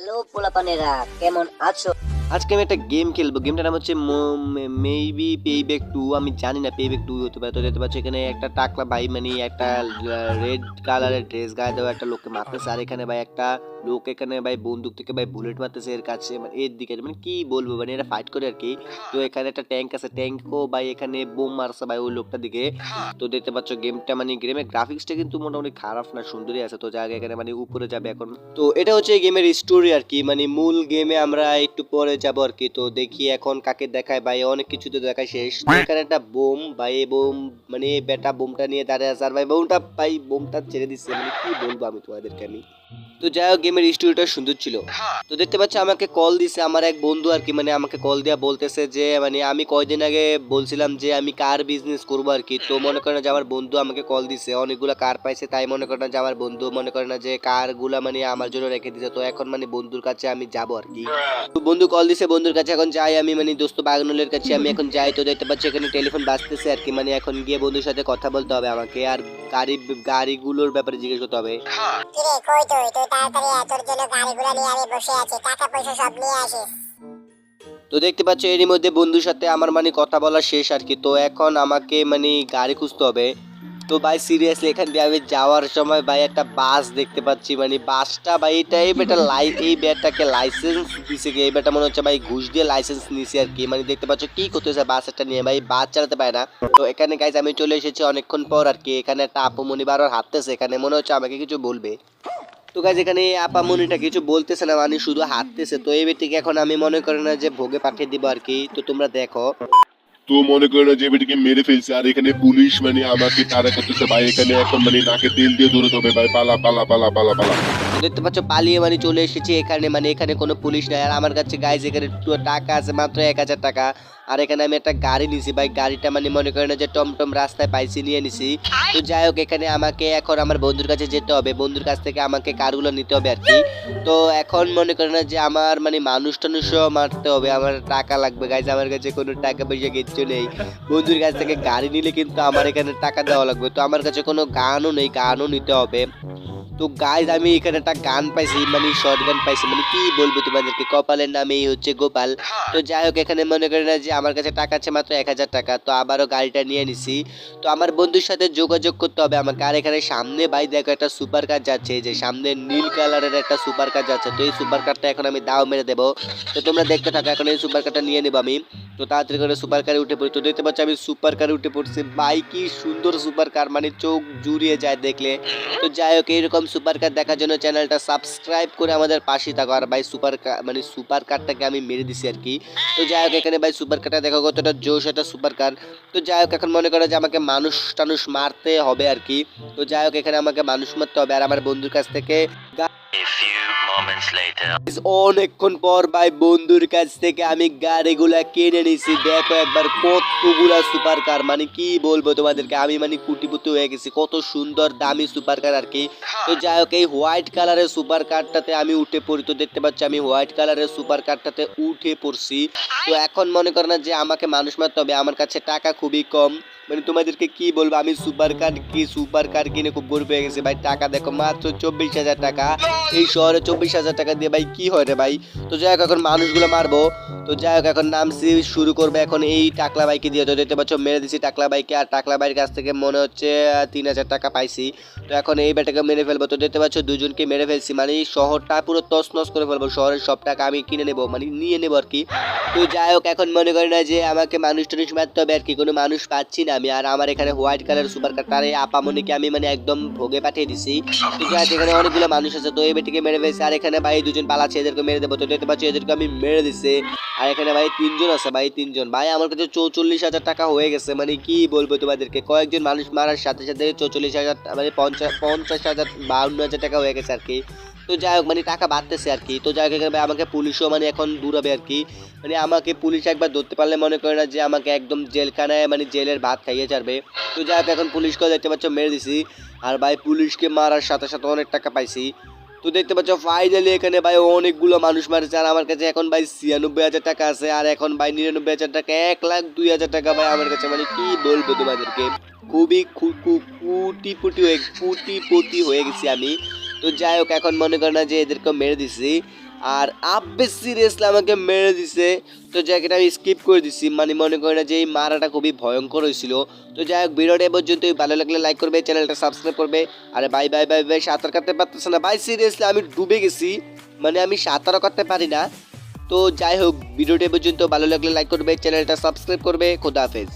Hello পোলাপানেরা, কেমন আছো? আজকে আমি একটা গেম খেলব। গেমটার নাম হচ্ছে মেবি পেব্যাক টু। আমি জানি না পেব্যাক টু হতে পারে। তো দেখতে পাচ্ছি এখানে একটা টাকলা ভাই মানে একটা রেড কালারের ড্রেস গায়ে দেওয়া একটা লোককে মারতেছে। আর এখানে ভাই একটা লোক এখানে ভাই বন্দুক থেকে ভাই বুলেট মারতেছে এর কাছে মানে এর দিকে মানে কি বলব মানে এরা ফাইট করে আর কি তো এখানে একটা ট্যাঙ্ক আছে ট্যাঙ্কও ভাই এখানে বোম মারছে ভাই ওই লোকটার দিকে। তো দেখতে পাচ্ছ গেমটা মানে গেমের গ্রাফিক্সটা কিন্তু মোটামুটি খারাপ না, সুন্দরই আছে। তো জায়গা এখানে মানে উপরে যাবে এখন। তো এটা হচ্ছে গেমের স্টোরি আর কি মানে মূল গেমে আমরা একটু পরে যাব আর কি তো দেখি এখন কাকে দেখায় ভাই, অনেক কিছু তো দেখায় শেষ। এখানে একটা বোম, ভাই বোম মানে বেটা বোমটা নিয়ে দাঁড়িয়ে আছে। আর ভাই বোমটা ভাই বোমটা ছেড়ে দিচ্ছে মানে কি বলব আমি তোমাদেরকে আমি। তো যাই হোক, গেমের স্টোরিটা সুন্দর ছিল। তো দেখতে পাচ্ছ, আমাকে কল দিছে আমার এক বন্ধু আর কি মানে আমাকে কল দিয়া বলতেছে যে মানে আমি কয়দিন আগে বলছিলাম যে, আমি কার বিজনেস করব আর কি। তো মনে করেন যে, আমার বন্ধু আমাকে কল দিছে, অনেকগুলো কার পাইছে, তাই মনে করেন যে, আমার বন্ধু মনে করে না যে, কারগুলা মানে আমার জন্য রেখে দিছে। তো এখন মানে বন্ধুর কাছে আমি যাব আর কি। তো বন্ধু কল দিছে, বন্ধুর কাছে এখন যাই আমি মানে দোস্ত বাগনুলের কাছে আমি এখন যাই। তো দেখতে পাচ্ছি, এখানে টেলিফোন বাজতেছে আর কি মানে এখন গিয়ে বন্ধুর সাথে কথা বলতে হবে আমাকে। আর গাড়ি গাড়িগুলোর ব্যাপারে জিজ্ঞেস করতে হবে। কিরে কই তুই? তুই তাড়াতাড়ি আয়, তোর জন্য গাড়িগুলো নিয়ে আমি বসে আছি। টাকা পয়সা সব নিয়ে আসিস। তো দেখতে পাচ্ছ এরই মধ্যে বন্ধুর সাথে আমার মানে কথা বলা শেষ আর কি। তো এখন আমাকে মানে গাড়ি খুঁজতে হবে। তো ভাই সিরিয়াসলি এখান দিয়ে আমি যাওয়ার সময় ভাই, একটা বাস দেখতে পাচ্ছি। মানে বাসটা ভাই এটা এই বেটা লাই এই ব্যাটাকে লাইসেন্স দিছে কি? এই বেটা মনে হচ্ছে ভাই, ঘুষ দিয়ে লাইসেন্স নিছে আর কি। মানে দেখতে পাচ্ছ কি করতেছে বাসটা নিয়ে ভাই বাস চালাতে পারে না। তো এখানে গাইজ আমি চলে এসেছি অনেকক্ষণ পর আর কি। এখানে একটা আপু মনি বারবার হাঁটতেছে। এখানে মনে হচ্ছে আমাকে কিছু বলবে। তো গাইজ এখানে আপামনিটা কিছু বলতেছে না মানে শুধু হাঁটতেছে। তো এই বেটিকে এখন আমি মনে করি না যে ভোগে পাঠিয়ে দিব আর কি। তো তোমরা দেখো। তো মনে করে না যে বেটিকে মেরে ফেলছে আর এখানে পুলিশ মানে আমাকে তারা করতেছে ভাই এখানে এখন মানে নাকে তেল দিয়ে দৌড়তে হবে ভাই পালা পালা পালা পালা পালা তো দেখতে পাচ্ছ, পালিয়ে মানে চলে এসেছি এখানে। মানে এখানে কোনো পুলিশ নাই। আর আমার কাছে গাইজ এখানে টাকা আছে, মাত্র এক হাজার টাকা। আর এখানে আমি একটা গাড়ি নিছি, ভাই। গাড়িটা মানে মনে করেন যে টমটম রাস্তায় পাইছি, নিয়ে নিছি। তো যাই হোক, এখানে আমাকে এখন আমার বন্ধুর কাছে যেতে হবে। বন্ধুর কাছ থেকে আমাকে কারগুলো নিতে হবে আর কি। তো এখন মনে করেন যে আমার মানে মানুষ টানুষও মারতে হবে। আমার টাকা লাগবে গাইজ আমার কাছে কোনো টাকা পয়সা কিচ্ছু নেই। বন্ধুর কাছ থেকে গাড়ি নিলে কিন্তু আমার এখানে টাকা দেওয়া লাগবে। তো আমার কাছে কোনো গানও নেই, গানও নিতে হবে। তো গাইজ আমি এখানে একটা গান পাইছি মানে শর্ট গান পাইছি মানে কি বলব তোমাদেরকে? কপালের নামেই হচ্ছে গোপাল। তো যাই হোক এখানে মনে করেন না যে আমার কাছে টাকা আছে মাত্র এক হাজার টাকা তো আবারও গাড়িটা নিয়ে নিছি। তো আমার বন্ধুর সাথে যোগাযোগ করতে হবে আমাকে। আর এখানে সামনে ভাই দেখো একটা সুপার কার যাচ্ছে যে সামনে নীল কালারের একটা সুপার কার যাচ্ছে। তো এই সুপার কারটা এখন আমি দাও মেরে দেবো। তো তোমরা দেখতে থাকো এখন এই সুপার কারটা নিয়ে নেব আমি। তো তাড়াতাড়ি করে সুপার কারে উঠে পড়ি। তো দেখতে পাচ্ছি আমি সুপার কারে উঠে পড়ছি। ভাই, কি সুন্দর সুপার কার মানে চোখ জুড়িয়ে যায় দেখলে। তো যাই হোক, এইরকম সুপার কার দেখার জন্য চ্যানেলটা সাবস্ক্রাইব করে আমাদের পাশে থাকো। আর ভাই, সুপার কার মানে সুপার কারটাকে আমি মেরে দিছি আর কি। তো যাই হোক, এখানে ভাই, সুপার কারটা দেখো কতটা জোশ, একটা সুপার কার। তো যাই হোক, এখন মনে করো যে আমাকে মানুষ টানুষ মারতে হবে আর কি। তো যাই হোক, এখানে আমাকে মানুষ মারতে হবে। আর আমার বন্ধুর কাছ থেকে অনেকক্ষণ পর ভাই বন্ধুর কাছ থেকে আমি গাড়িগুলা কিনে নিছি। দেখো একবার কতগুলা সুপার কার মানে কি বলব তোমাদেরকে? আমি মানে কুটিপুটি হয়ে গেছি। কত সুন্দর, দামি সুপার কার আর কি। তো যাই হোক, এই হোয়াইট কালারের সুপার কারটাতে আমি উঠে পড়ি। তো দেখতে পাচ্ছি, আমি হোয়াইট কালারের সুপার কারটাতে উঠে পড়ছি। তো এখন মনে করো না যে আমাকে মানুষ মারতে হবে। আমার কাছে টাকা খুবই কম। মানে তোমাদেরকে কি বলব, আমি সুপার কার কি সুপার কার কিনে খুব গর্ব হয়ে গেছে। ভাই, টাকা দেখো, মাত্র চব্বিশ হাজার টাকা। এই শহরে চব্বিশ হাজার টাকা দিয়ে ভাই কি হয় রে ভাই? তো যাই হোক, এখন মানুষগুলো মারবো। তো যাই হোক, এখন নামছি, শুরু করবে এখন এই টাকলা বাইকে দিয়ে। তো দেখতে পাচ্ছ, মেরে দিছি টাকলা বাইকে আর টাকলা বাইকের কাছ থেকে মনে হচ্ছে তিন হাজার টাকা পাইছি। তো এখন এই বেটাকে মেরে ফেলব। তো দেখতে পাচ্ছ, দুজনকে মেরে ফেলছি। মানে শহরটা পুরো তছনছ করে ফেলব। শহরের সব টাকা আমি কিনে নেব মানে নিয়ে নেব আর কি। তো যাই হোক, এখন মনে করি না যে আমাকে মানুষ টানুষ মারতে হবে আর কি। কোনো মানুষ পাচ্ছি না। আমি আর আমার এখানে হোয়াইট কালার সুপার কার এই আপামনিকে আমি মানে একদম ভোগে পাঠিয়ে দিছি। যাই হোক, এখানে অনেকগুলো মানুষ আছে তো এই বেটিকে মেরে ফেলছে। আর এখানে ভাই দুজন পালাচ্ছে এদেরকে মেরে দেবো। তো দেখতে পাচ্ছি এদেরকে আমি মেরে দিছি। আর এখানে ভাই তিনজন আছে ভাই তিনজন। ভাই আমার কাছে চৌচল্লিশ হাজার টাকা হয়ে গেছে। মানে কি বলব তোমাদেরকে? কয়েকজন মানুষ মারার সাথে সাথে চৌচল্লিশ হাজার মানে পঞ্চাশ পঞ্চাশ হাজার বাউন্ন হাজার টাকা হয়ে গেছে আর কি। তো যাই হোক মানে টাকা বাড়তেছে আর কি। তো যাই হোক ভাই আমাকে পুলিশও মানে এখন দূরাবে আর কি। মানে আমাকে পুলিশ একবার ধরতে পারলে মনে করে না যে আমাকে একদম জেলখানায় মানে জেলের ভাত খাইয়ে ছাড়বে। তো যাই হোক, এখন পুলিশকেও দেখতে পাচ্ছ মেরে দিছি। আর ভাই পুলিশকে মারার সাথে সাথে অনেক টাকা পাইছি। তো দেখতে পাচ্ছ ফাইনালি এখানে ভাই অনেকগুলো মানুষ মারছে। আর আমার কাছে এখন ভাই ছিয়ানব্বই হাজার টাকা আছে। আর এখন ভাই নিরানব্বই হাজার টাকা, এক লাখ দুই হাজার টাকা ভাই আমার কাছে। মানে কি বলব তোমাদেরকে? খুবই কুটিপুটি হয়ে কুটিপতি হয়ে গেছি আমি। তো যাই হোক, এখন মনে করে না যে এদেরকে মেরে দিছি। আর আব্বে সিরিয়াসলি আমাকে মেরে দিছে। তো জায়গাটা আমি স্কিপ করে দিছি। মানে মনে করি না যে এই মারাটা খুবই ভয়ঙ্কর হয়েছিল। তো যাই হোক, ভিডিওটা এ পর্যন্ত ভালো লাগলে লাইক করবে চ্যানেলটা সাবস্ক্রাইব করবে। আরে বাই বাই বাই বাই সাঁতার কাটতে পারতেছে না। বাই সিরিয়াসলি আমি ডুবে গেছি। মানে আমি সাঁতারও কাটতে পারি না। তো যাই হোক, ভিডিওটা এ পর্যন্ত। ভালো লাগলে লাইক করবে চ্যানেলটা সাবস্ক্রাইব করবে। খোদা হাফেজ।